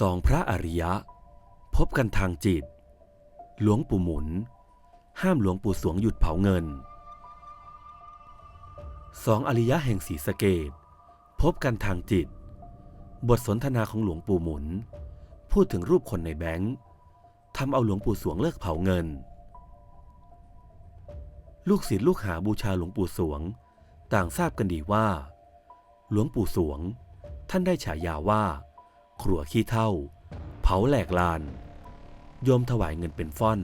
สองพระอริยะ พบกันทางจิต หลวงปู่หมุน ห้ามหลวงปู่สวงหยุดเผาเงินสองอริยะแห่งศรีสะเกดพบกันทางจิต บทสนทนาของหลวงปู่หมุน พูดถึงรูปคนในแบงค์ทำเอาหลวงปู่สวงเลิกเผาเงิน ลูกศิษย์ลูกหาบูชาหลวงปู่สวง ต่างทราบกันดีว่า หลวงปู่สวง ท่านได้ฉายาว่า ครัวขี้เท่า เผาแหลกลาน โยมถวายเงินเป็นฟ่อน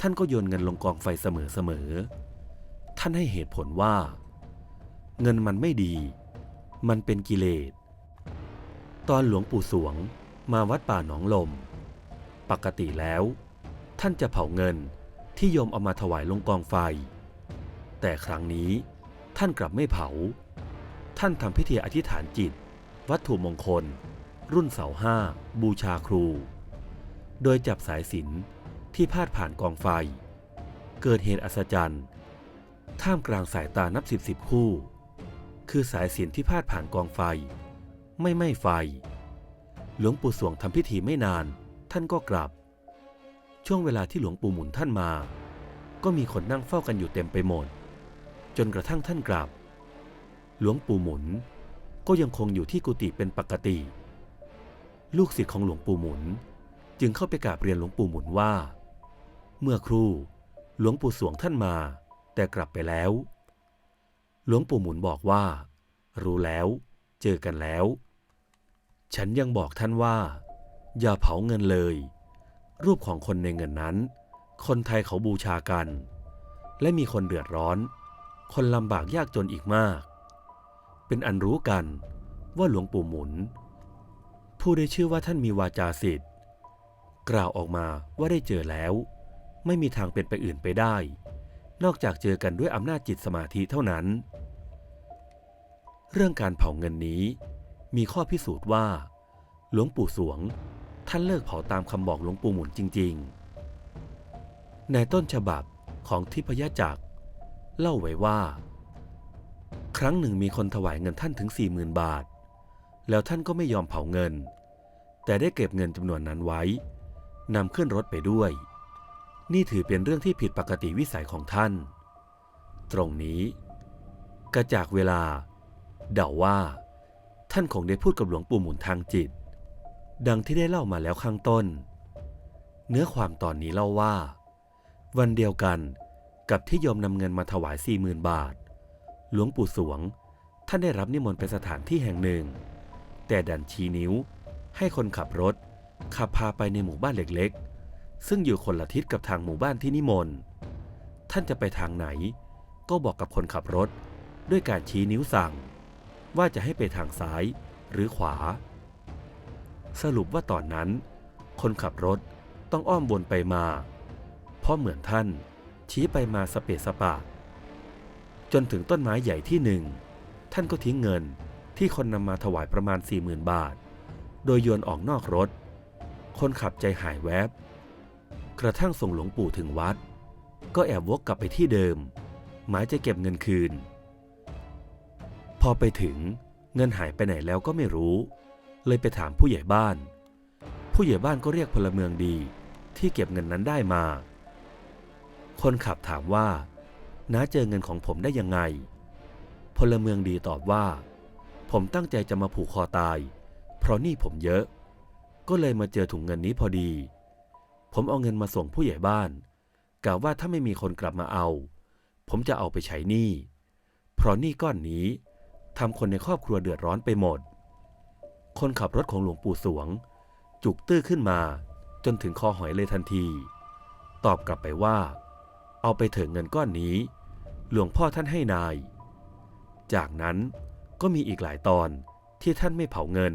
ท่านก็โยนเงินลงกองไฟเสมอๆ ท่านให้เหตุผลว่า เงินมันไม่ดี มันเป็นกิเลส ตอนหลวงปู่สวงมาวัดป่าหนองลม ปกติแล้ว ท่านจะเผาเงินที่โยมเอามาถวายลงกองไฟ แต่ครั้งนี้ท่านกลับไม่เผา ท่านทำพิธีอธิษฐานจิต วัตถุมงคล รุ่นเสาห้า บูชาครู โดยจับสายสินที่พาดผ่านกองไฟ เกิดเหตุอัศจรรย์ ท่ามกลางสายตานับสิบสิบคู่ คือสายสินที่พาดผ่านกองไฟ ไม่ไหม้ไฟ หลวงปู่สวงทำพิธีไม่นานท่านก็กลับ ช่วงเวลาที่หลวงปู่หมุนท่านมา ก็มีคนนั่งเฝ้ากันอยู่เต็มไปหมด จนกระทั่งท่านกลับ หลวงปู่หมุนก็ยังคงอยู่ที่กุฏิเป็นปกติ ลูกศิษย์ของหลวงปู่หมุน จึงเข้าไปกราบเรียนหลวงปู่หมุนว่า เมื่อครู่หลวงปู่สวงท่านมา แต่กลับไปแล้ว หลวงปู่หมุนบอกว่า รู้แล้ว เจอกันแล้ว ฉันยังบอกท่านว่า อย่าเผาเงินเลย รูปของคนในเงินนั้น คนไทยเขาบูชากัน และมีคนเดือดร้อน คนลำบากยากจนอีกมาก เป็นอันรู้กันว่าหลวงปู่หมุน ผู้ได้ชื่อว่าท่านมีวาจาสิทธิ์กล่าวออกมาว่าได้เจอแล้ว ไม่มีทางเป็นไปอื่นไปได้ นอกจากเจอกันด้วยอำนาจจิตสมาธิเท่านั้น เรื่องการเผาเงินนี้ มีข้อพิสูจน์ว่า หลวงปู่สวง ท่านเลิกเผาตามคำบอกหลวงปู่หมุนจริง ๆ ในต้นฉบับของทิพยจักร เล่าไว้ว่า ครั้งหนึ่งมีคนถวายเงินท่านถึงสี่หมื่นบาท แล้วท่านก็ไม่ยอมเผาเงิน แต่ได้เก็บเงินจำนวนนั้นไว้นำขึ้นรถไปด้วย นี่ถือเป็นเรื่องที่ผิดปกติวิสัยของท่าน ตรงนี้ กระจากเวลา เดาว่า ท่านคงได้พูดกับหลวงปู่หมุนทางจิต ดังที่ได้เล่ามาแล้วข้างต้น เนื้อความตอนนี้เล่าว่า วันเดียวกันกับที่โยมนำเงินมาถวายสี่หมื่นบาท หลวงปู่สวง ท่านได้รับนิมนต์ไปสถานที่แห่งหนึ่ง แต่ดันชี้นิ้ว ให้คนขับรถ ขับพาไปในหมู่บ้านเล็กๆ ซึ่งอยู่คนละทิศกับทางหมู่บ้านที่นิมนต์ท่านจะไปทางไหน ก็บอกกับคนขับรถ ด้วยการชี้นิ้วสั่ง ว่าจะให้ไปทางซ้ายหรือขวา สรุปว่าตอนนั้น คนขับรถต้องอ้อมวนไปมา เพราะเหมือนท่านชี้ไปมาสเปสปะ จนถึงต้นไม้ใหญ่ที่หนึ่ง ท่านก็ทิ้งเงิน ที่คนนำมาถวายประมาณ 40,000 บาท โดยโยนออกนอกรถ คนขับใจหายแวบ กระทั่งส่งหลวงปู่ถึงวัด ก็แอบวกกลับไปที่เดิม หมายจะเก็บเงินคืน พอไปถึงเงินหายไปไหนแล้วก็ไม่รู้ เลยไปถามผู้ใหญ่บ้าน ผู้ใหญ่บ้านก็เรียกพลเมืองดีที่เก็บเงินนั้นได้มา คนขับถามว่าน้าเจอเงินของผมได้ยังไง พลเมืองดีตอบว่า ผมตั้งใจจะมาผูกคอตาย เพราะหนี้ผมเยอะ ก็เลยมาเจอถุงเงินนี้พอดี ผมเอาเงินมาส่งผู้ใหญ่บ้านกล่าวว่าถ้าไม่มีคนกลับมาเอา ผมจะเอาไปใช้หนี้ เพราะหนี้ก้อนนี้ทำคนในครอบครัวเดือดร้อนไปหมด คนขับรถของหลวงปู่สวง จุกตื้อขึ้นมา จนถึงคอหอยเลยทันที ตอบกลับไปว่า เอาไปเถิดเงินก้อนนี้ หลวงพ่อท่านให้นาย จากนั้น ก็มีอีกหลายตอนที่ท่านไม่เผาเงิน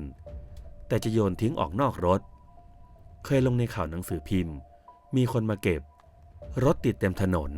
แต่จะโยนทิ้งออกนอกรถ เคยลงในข่าวหนังสือพิมพ์ มีคนมาเก็บ รถติดเต็มถนน